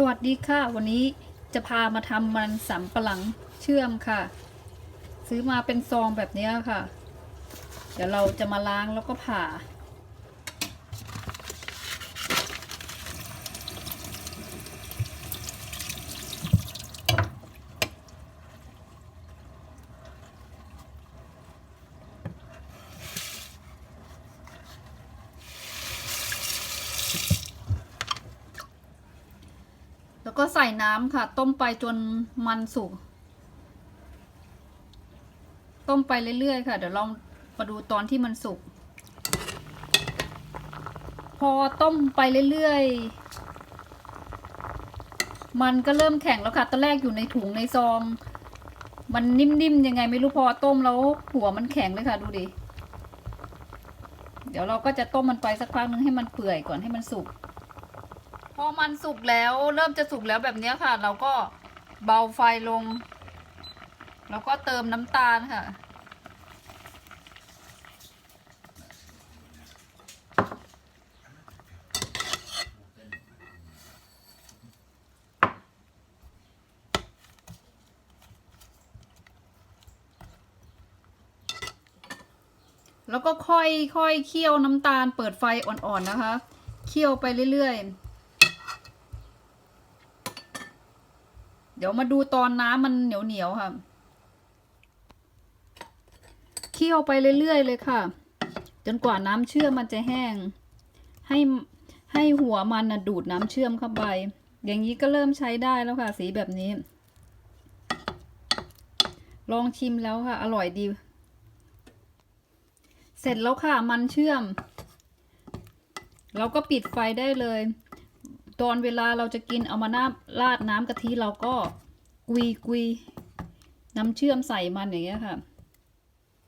สวัสดีค่ะ วันนี้จะพามาทำมันสำปะหลังเชื่อมค่ะ ซื้อมาเป็นซองแบบนี้ค่ะ เดี๋ยวเราจะมาล้างแล้วก็ผ่า แล้วก็ใส่น้ำค่ะ ต้มไปจนมันสุก ต้มไปเรื่อยๆค่ะ เดี๋ยวลองมาดูตอนที่มันสุก พอต้มไปเรื่อยๆ มันก็เริ่มแข็งแล้วค่ะ ตอนแรกอยู่ในถุงในซอง มันนิ่มๆยังไงไม่รู้พอต้มแล้วหัวมันแข็งเลยค่ะ ดูดิ เดี๋ยวเราก็จะต้มมันไปสักพักนึงให้มันเปื่อยก่อนให้มันสุก พอมันสุกแล้วเริ่มจะสุกแล้วแบบนี้ค่ะ เราก็เบาไฟลง แล้วก็เติมน้ำตาลค่ะ แล้วก็ค่อยค่อยเคี่ยวน้ำตาลเปิดไฟอ่อนๆนะคะ เคี่ยวไปเรื่อยๆ เดี๋ยวมาดูตอนน้ำมันเหนียวๆค่ะเคี่ยวไปเรื่อยๆเลยค่ะ จนกว่าน้ำเชื่อมมันจะแห้ง ให้ให้หัวมันนะดูดน้ำเชื่อมเข้าไป อย่างนี้ก็เริ่มใช้ได้แล้วค่ะ สีแบบนี้ ลองชิมแล้วค่ะ อร่อยดี เสร็จแล้วค่ะมันเชื่อม เราก็ปิดไฟได้เลย ตอนเวลาเราจะกินเอามาน้ำราดน้ำกะทิเราก็กุยกุยน้ำเชื่อมใส่มันอย่างเงี้ยค่ะ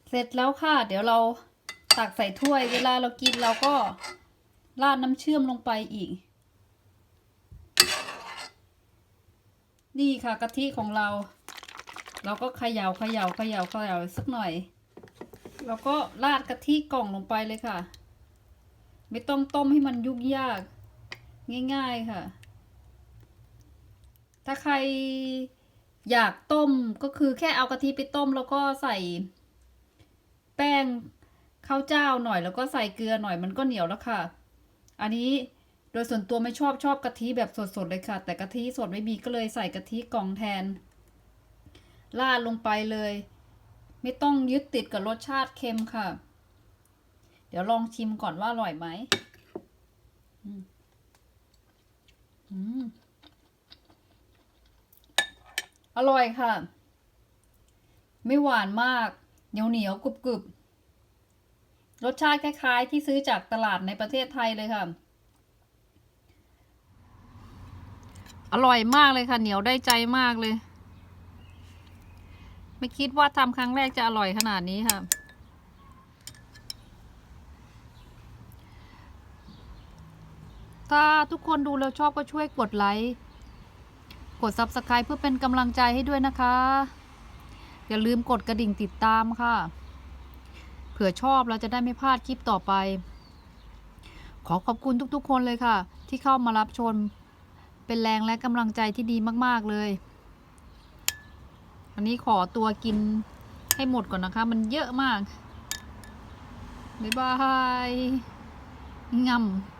เสร็จแล้วค่ะ เดี๋ยวเราตักใส่ถ้วย เวลาเรากินเราก็ราดน้ำเชื่อมลงไปอีก นี่ค่ะกะทิของเรา เราก็เขย่าเขย่าเขย่าเขย่าสักหน่อย แล้วก็ราดกะทิกล่องลงไปเลยค่ะ ไม่ต้องต้มให้มันยุ่งยาก ง่ายๆค่ะ ถ้าใครอยากต้มก็คือแค่เอากะทิไปต้มแล้วก็ใส่แป้งข้าวเจ้าหน่อยแล้วก็ใส่เกลือหน่อยมันก็เหนียวแล้วค่ะ อันนี้โดยส่วนตัวไม่ชอบชอบกะทิแบบสดๆเลยค่ะ แต่กะทิสดไม่มีก็เลยใส่กะทิกล่องแทนราดลงไปเลย ไม่ต้องยึดติดกับรสชาติเค็มค่ะ เดี๋ยวลองชิมก่อนว่าอร่อยไหมอืมอืม อร่อยค่ะ ไม่หวานมาก เหนียวเหนียวกรุบกรุบรสชาติคล้ายๆ ที่ซื้อจากตลาดในประเทศไทยเลยค่ะ อร่อยมากเลยค่ะ เหนียวได้ใจมากเลย ไม่คิดว่าทำครั้งแรกจะอร่อยขนาดนี้ค่ะ ถ้าทุกคนดูแล้วชอบก็ช่วยกดไลค์ กด Subscribe เพื่อเป็นกำลังใจให้ด้วยนะคะ อย่าลืมกดกระดิ่งติดตามค่ะ เผื่อชอบเราจะได้ไม่พลาดคลิปต่อไป ขอขอบคุณทุกๆ คนเลยค่ะ ที่เข้ามารับชม เป็นแรงและกำลังใจที่ดีมากๆเลย อันนี้ขอตัวกินให้หมดก่อนนะคะ มันเยอะมาก บ๊ายบายงำ